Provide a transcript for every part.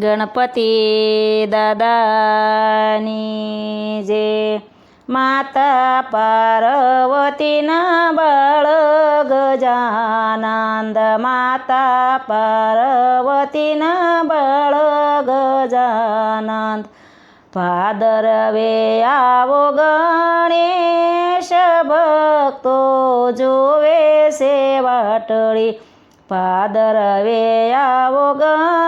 ગણપતિ દાદાની જે માતા પાર્વતીના બાળ ગજાનંદ માતા પાર્વતીના બાળ ગજાનંદ. ભાદરવે આવો ગણેશ ભક્તો જોવે છે વાટડી ભાદરવે આવો ગણેશ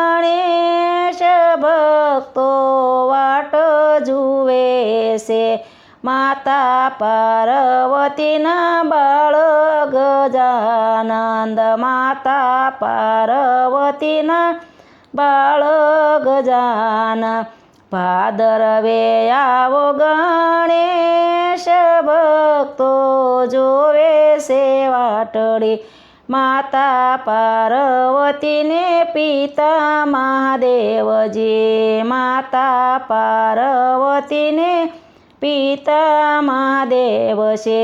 છે. માતા પાર્વતીના બાળ ગજાનંદ. માતા પાર્વતીના બાળ ગજાન ભાદરવે આવો ગણેશ ભક્તો જોવે છે વાટડી. માતા પાર્વતીને પિતા મહાદેવજી. માતા પાર્વતીને પિતા દેવ છે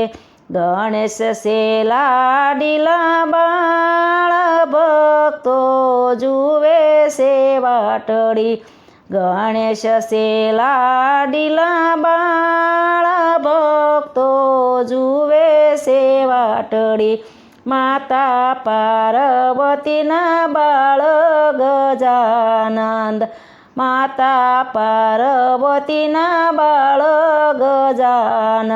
ગણેશ છે લાડીલા બાળ ભક્તો જુએ છે વાટડી. ગણેશ છે લાડીલા બાળ ભક્તો જુએ છે વાટડી. માતા પાર્વતીના બાળ ગજાનંદ માતા પાર્વતીના બાળ ગજાન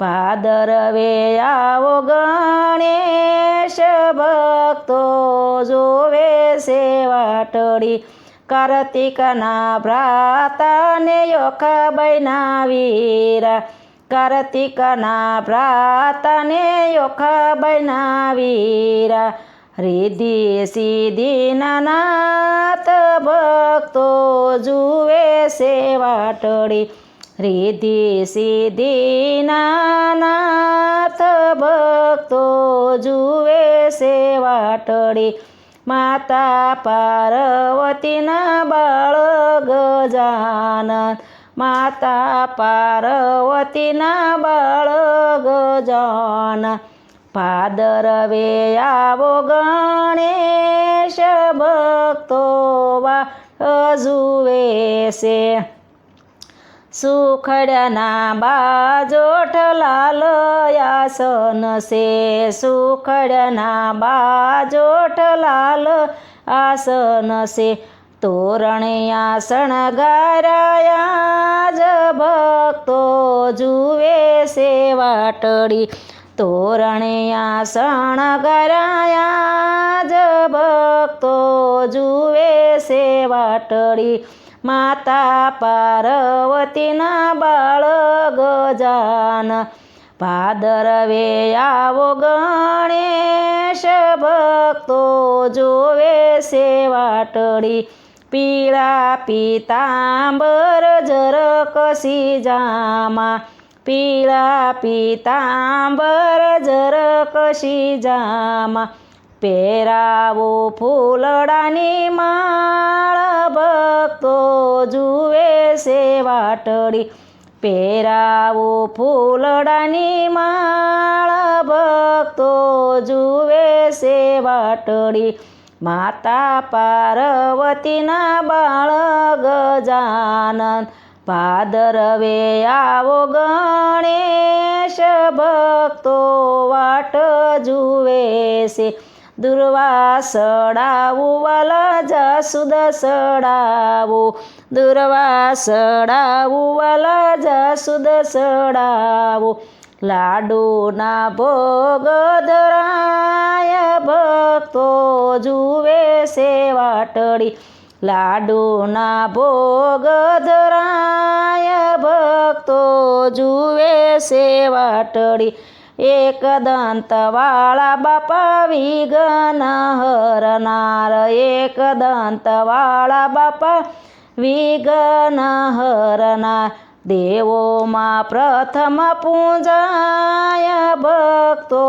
ભાદરવે આવો ગણેશ ભક્તો જોવે સેવાટડી કાર્તિકના ભ્રાતાને યોખાબાઈના વીરા કાર્તિકના ભ્રાતાને યોખાબાઈના વીરા રિધિ સીધી નાનાથ ભક્તો જુએ છે વાટડી. રિધિ સીધી નાનાથ ભક્તો જુએ છે વાટડી. માતા પાર્વતીના બાળ ગજાનંદ માતા પાર્વતીના બાળ ગજાન ભાદરવે આવો ગણેશ ભક્તો વા જુએ છે સુખડના બાજોઠ લાલ આસન છે સુખડના બાજોઠ લાલ આસન છે તોરણિયા શણગારાયા જ ભક્તો જુએ છે વાટડી તોરણિયા શણગારાયા જ ભક્તો જુએ છે વાટડી માતા પાર્વતીના બાળ ગજાન. ભાદરવે આવો ગણેશ ભક્તો જોવે છે વાટડી પીળા પીતાંબર જરકસી જામા. પીળા પીતાંબર જરકસી જામા પહેરાવો ફૂલડાની માળ ભક્તો જુએ છે વાટડી પહેરાવો ફૂલડાની માળ ભક્તો જુએ છે વાટડી માતા પાર્વતીના બાળ ગજાનંદ ભાદરવે આવો ગણેશ ભક્તો વાટ જુએ છે. દુર્વાસડાવું વાલા જાસુદ સડાવું. દુર્વાસડાવું વાલા જાસુદ સડાવું. લાડુના ભોગ ધરાય ભક્તો જુએ છે વાટડી. લાડુના ભોગ ધરાય ભક્તો જુએ છે વાટડી એક દંતવાળા બાપા વિઘ્ન હરનાર એક દંતવાળા બાપા વિઘ્ન હરનાર દેવોમાં પ્રથમ પૂજાય ભક્તો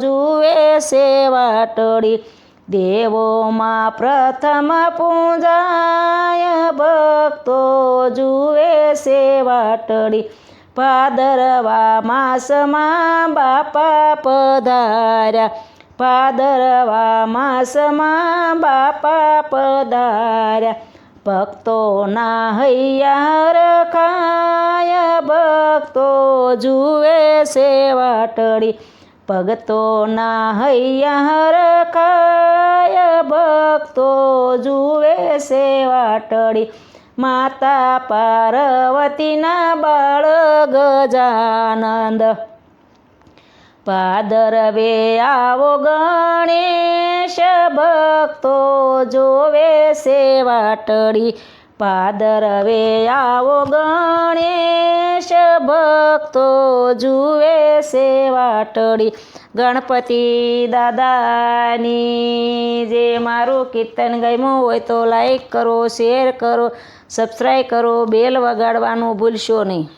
જુએ છે વાટડી દેવોમાં પ્રથમ પૂજાય ભક્તો જુએ છે વાટડી ભાદરવા માસમાં બાપા પધાર્યા ભાદરવા માસમાં બાપા પધાર્યા ભક્તોના હૈયા રખાય ભક્તો જુએ સેવાટડી ભક્તોના હૈયા સેવાટડી માતા પાર્વતીના બાળ ગજાનંદ. પાદરવે આવો ગણેશ ભક્તો જોવે સેવાટડી પાદરવે આવો ગણેશ ભક્તો જુએ સેવાટડી ગણપતિ દાદાની જે મારું કીર્તન ગમ્યું હોય તો લાઈક કરો શેર કરો સબસ્ક્રાઈબ કરો બેલ વગાડવાનું ભૂલશો નહીં.